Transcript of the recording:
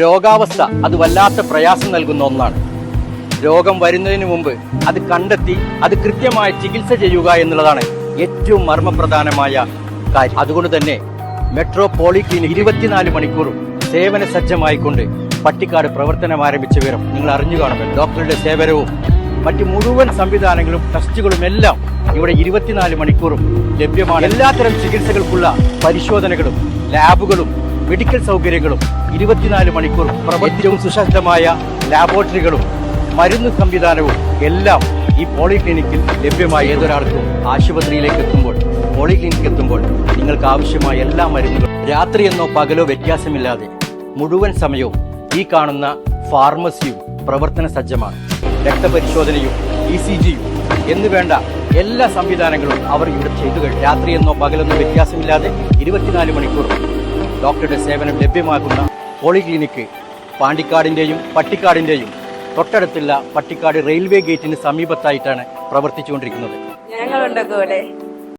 രോഗാവസ്ഥ അത് വല്ലാത്ത പ്രയാസം നൽകുന്ന ഒന്നാണ്. രോഗം വരുന്നതിന് മുമ്പ് അത് കണ്ടെത്തി അത് കൃത്യമായ ചികിത്സ ചെയ്യുക എന്നുള്ളതാണ് ഏറ്റവും മർമ്മപ്രധാനമായ കാര്യം. അതുകൊണ്ട് തന്നെ മെട്രോ പോളിക്ലിനിക് ഇരുപത്തിനാല് മണിക്കൂറും സേവന സജ്ജമായിക്കൊണ്ട് പട്ടിക്കാട് പ്രവർത്തനം ആരംഭിച്ച വിവരം നിങ്ങൾ അറിഞ്ഞു കാണുമല്ലോ. ഡോക്ടറുടെ സേവനവും മറ്റ് മുഴുവൻ സംവിധാനങ്ങളും ടെസ്റ്റുകളും എല്ലാം ഇവിടെ ഇരുപത്തിനാല് മണിക്കൂറും ലഭ്യമാണ്. എല്ലാത്തരം ചികിത്സകൾക്കുള്ള പരിശോധനകളും ലാബുകളും മെഡിക്കൽ സൗകര്യങ്ങളും ഇരുപത്തിനാല് മണിക്കൂർ ഏറ്റവും സുശക്തമായ ലാബോറട്ടറികളും മരുന്ന് സംവിധാനവും എല്ലാം ഈ പോളിക്ലിനിക്കിൽ ലഭ്യമായ. ഏതൊരാൾക്കും ആശുപത്രിയിലേക്ക് എത്തുമ്പോൾ പോളിക്ലിനിക്ക് എത്തുമ്പോൾ നിങ്ങൾക്ക് ആവശ്യമായ എല്ലാ മരുന്നുകളും രാത്രിയെന്നോ പകലോ വ്യത്യാസമില്ലാതെ മുഴുവൻ സമയവും ഈ കാണുന്ന ഫാർമസിയും പ്രവർത്തന സജ്ജമാണ്. രക്തപരിശോധനയും ഇ സി ജിയും എന്ന് എല്ലാ സംവിധാനങ്ങളും അവർ ഇവിടെ ചെയ്തു കഴിഞ്ഞു രാത്രിയെന്നോ പകലെന്നോ വ്യത്യാസമില്ലാതെ ഇരുപത്തിനാല് മണിക്കൂർ ഡോക്ടറുടെ സേവനം ലഭ്യമാക്കുന്ന പോളിക്ലിനിക്ക് പാണ്ടിക്കാടിന്റെയും പട്ടിക്കാടിന്റെയും തൊട്ടടുത്തുള്ള പട്ടിക്കാട് റെയിൽവേ ഗേറ്റിന് സമീപത്തായിട്ടാണ് പ്രവർത്തിച്ചുകൊണ്ടിരിക്കുന്നത്. ഞങ്ങളുണ്ട് കൂടെ.